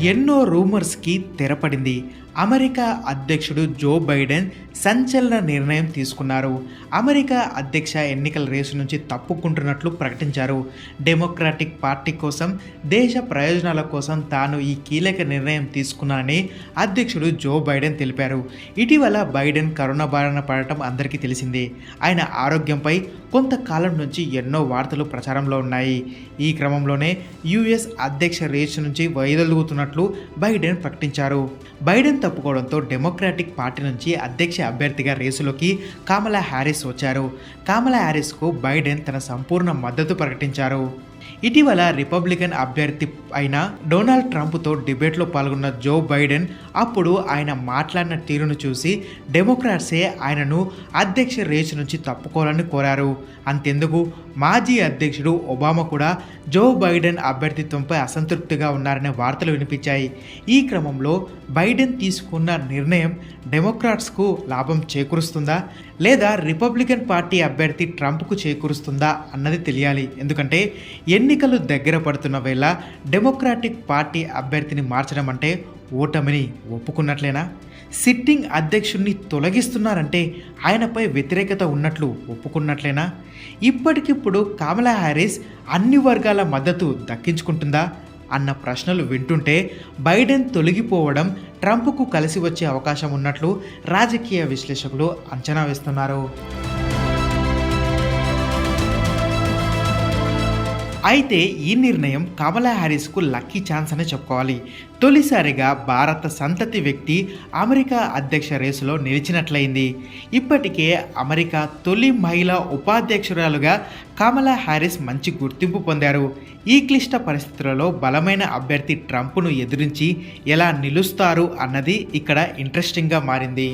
ఎన్నో రూమర్స్కి తెరపడింది. అమెరికా అధ్యక్షుడు Joe Biden సంచలన నిర్ణయం తీసుకున్నారు. అమెరికా అధ్యక్ష ఎన్నికల రేసు నుంచి తప్పుకుంటున్నట్లు ప్రకటించారు. డెమోక్రాటిక్ పార్టీ కోసం దేశ ప్రయోజనాల కోసం తాను ఈ కీలక నిర్ణయం తీసుకున్నానని అధ్యక్షుడు జో బైడెన్ తెలిపారు. ఇటీవల బైడెన్ కరోనా బారిన పడటం అందరికీ తెలిసిందే. ఆయన ఆరోగ్యంపై కొంతకాలం నుంచి ఎన్నో వార్తలు ప్రచారంలో ఉన్నాయి. ఈ క్రమంలోనే యుఎస్ అధ్యక్ష రేసు నుంచి వైదొలుగుతున్నట్లు బైడెన్ ప్రకటించారు. బైడెన్ తప్పుకోవడంతో డెమోక్రాటిక్ పార్టీ నుంచి అధ్యక్ష అభ్యర్థిగా రేసులోకి కామలా హ్యారిస్ వచ్చారు. కామలా హ్యారిస్కు బైడెన్ తన సంపూర్ణ మద్దతు ప్రకటించారు. ఇటీవల రిపబ్లికన్ అభ్యర్థి అయిన డొనాల్డ్ ట్రంప్తో డిబేట్లో పాల్గొన్న జో బైడెన్ అప్పుడు ఆయన మాట్లాడిన తీరును చూసి డెమోక్రాట్సే ఆయనను అధ్యక్ష రేసు నుంచి తప్పుకోవాలని కోరారు. అంతెందుకు? మాజీ అధ్యక్షుడు ఒబామా కూడా జో బైడెన్ అభ్యర్థిత్వంపై అసంతృప్తిగా ఉన్నారనే వార్తలు వినిపించాయి. ఈ క్రమంలో బైడెన్ తీసుకున్న నిర్ణయం డెమోక్రాట్స్కు లాభం చేకూరుస్తుందా? లేదా రిపబ్లికన్ పార్టీ అభ్యర్థి ట్రంప్కు చేకూరుస్తుందా అన్నది తెలియాలి. ఎందుకంటే ఎన్నికలు దగ్గర పడుతున్న వేళ డెమోక్రాటిక్ పార్టీ అభ్యర్థిని మార్చడం అంటే ఓటమిని ఒప్పుకున్నట్లేనా? సిట్టింగ్ అధ్యక్షుడిని తొలగిస్తున్నారంటే ఆయనపై వ్యతిరేకత ఉన్నట్లు ఒప్పుకున్నట్లేనా? ఇప్పటికిప్పుడు కమలా హ్యారిస్ అన్ని వర్గాల మద్దతు దక్కించుకుంటుందా? అన్న ప్రశ్నలు వింటుంటే బైడెన్ తొలగిపోవడం ట్రంప్కు కలిసి వచ్చే అవకాశం ఉన్నట్లు రాజకీయ విశ్లేషకులు అంచనా వేస్తున్నారు. అయితే ఈ నిర్ణయం కమలా హ్యారిస్కు లక్కీ ఛాన్స్ అనే చెప్పుకోవాలి. తొలిసారిగా భారత సంతతి వ్యక్తి అమెరికా అధ్యక్ష రేసులో నిలిచినట్లయింది. ఇప్పటికే అమెరికా తొలి మహిళా ఉపాధ్యక్షురాలుగా కమలా హ్యారిస్ మంచి గుర్తింపు పొందారు. ఈ క్లిష్ట పరిస్థితులలో బలమైన అభ్యర్థి ట్రంప్ను ఎదురించి ఎలా నిలుస్తారు అన్నది ఇక్కడ ఇంట్రెస్టింగ్గా మారింది.